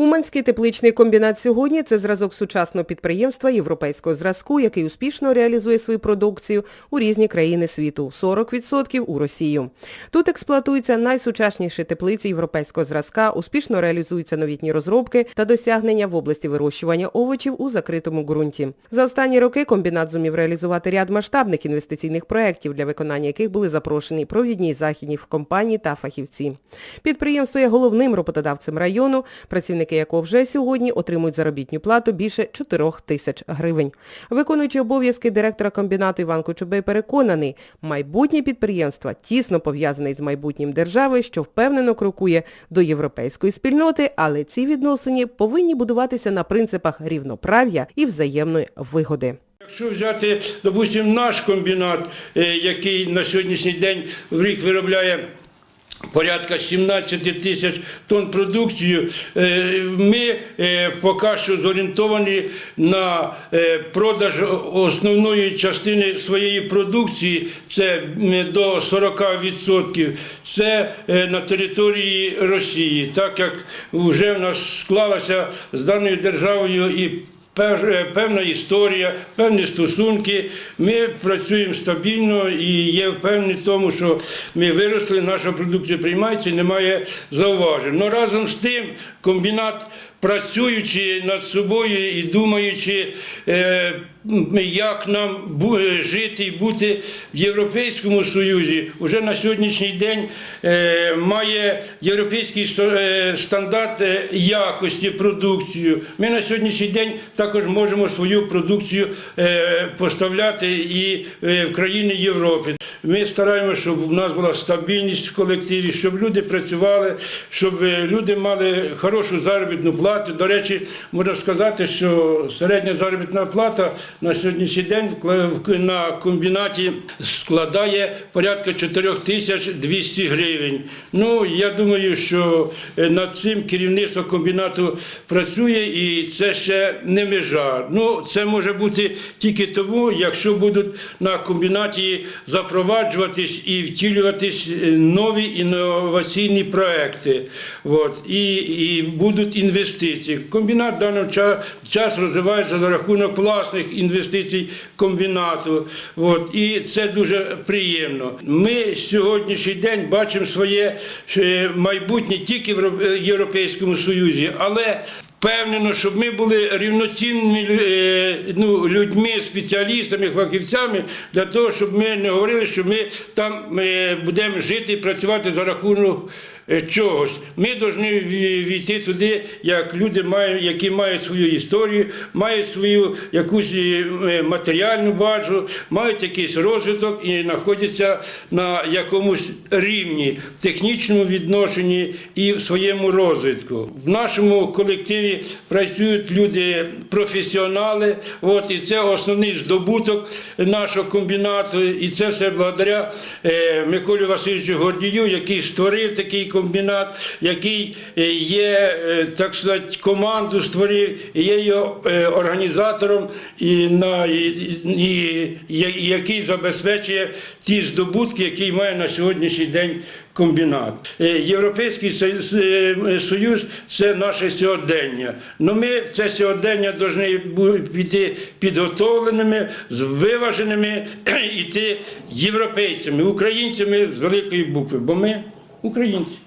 Уманський тепличний комбінат сьогодні це зразок сучасного підприємства європейського зразку, який успішно реалізує свою продукцію у різні країни світу, 40% у Росію. Тут експлуатуються найсучасніші теплиці європейського зразка, успішно реалізуються новітні розробки та досягнення в області вирощування овочів у закритому ґрунті. За останні роки комбінат зумів реалізувати ряд масштабних інвестиційних проєктів, для виконання яких були запрошені провідні західні компанії та фахівці. Підприємство є головним роботодавцем району, працівники якого вже сьогодні отримують заробітну плату більше 4 тисяч гривень. Виконуючий обов'язки директора комбінату Іван Кочубей переконаний, майбутнє підприємства тісно пов'язане з майбутнім держави, що впевнено крокує до європейської спільноти, але ці відносини повинні будуватися на принципах рівноправ'я і взаємної вигоди. Якщо взяти, допустимо, наш комбінат, е, який на сьогоднішній день в рік виробляє порядка 17 тисяч тонн продукцію, е, ми е, поки що зорієнтовані на е, продаж основної частини своєї продукції, це до 40%, це на території Росії, так як вже в нас склалася з даною державою і певна історія, певні стосунки. Ми працюємо стабільно і є впевнені в тому, що ми виросли, наша продукція приймається і немає зауважень. Но разом з тим комбінат. Працюючи над собою і думаючи, е, як нам е, жити і бути в Європейському Союзі, вже на сьогоднішній день е, має європейський стандарт якості продукцію. Ми на сьогоднішній день також можемо свою продукцію поставляти і в країни Європи. Ми стараємося, щоб в нас була стабільність в колективі, щоб люди працювали, щоб е, люди мали хорошу заробітну плату. До речі, можна сказати, що середня заробітна плата на сьогоднішній день на комбінаті складає порядка 4200 гривень. Ну, я думаю, що е, над цим керівництво комбінату працює і це ще не межа. Ну, це може бути тільки тому, якщо будуть на комбінаті запроваджуватись і втілюватись е, нові інноваційні проекти. От, і, і будуть інвестиції. Комбінат в даний ча- час розвивається за рахунок власних інвестицій комбінату. От, і це дуже приємно. Ми сьогоднішній день бачимо своє е, майбутнє тільки в Європейському Союзі, але Впевнено, щоб ми були рівноцінними е, ну, людьми, спеціалістами, фахівцями, для того, щоб ми не говорили, що ми там е, будемо жити і працювати за рахунок чогось. Ми повинні ві- війти туди, як люди, мають, які мають свою історію, мають свою якусь е, матеріальну базу, мають якийсь розвиток і знаходяться на якомусь рівні в технічному відношенні і в своєму розвитку. В нашому колективі працюють люди професіонали. От і це основний здобуток нашого комбінату. І це все благодаря е, Миколі Васильовичу Гордію, який створив такий комбінат, який е, є, е, так сказати, команду створив, є його е, організатором, і, на, і, і, і який забезпечує ті здобутки, які має на сьогоднішній день комбінат. Європейський Союз- це наше сьогодення. Но ми це сьогодення повинні піти підготовленими, виваженими, іти європейцями, українцями з великої букви, бо ми українці.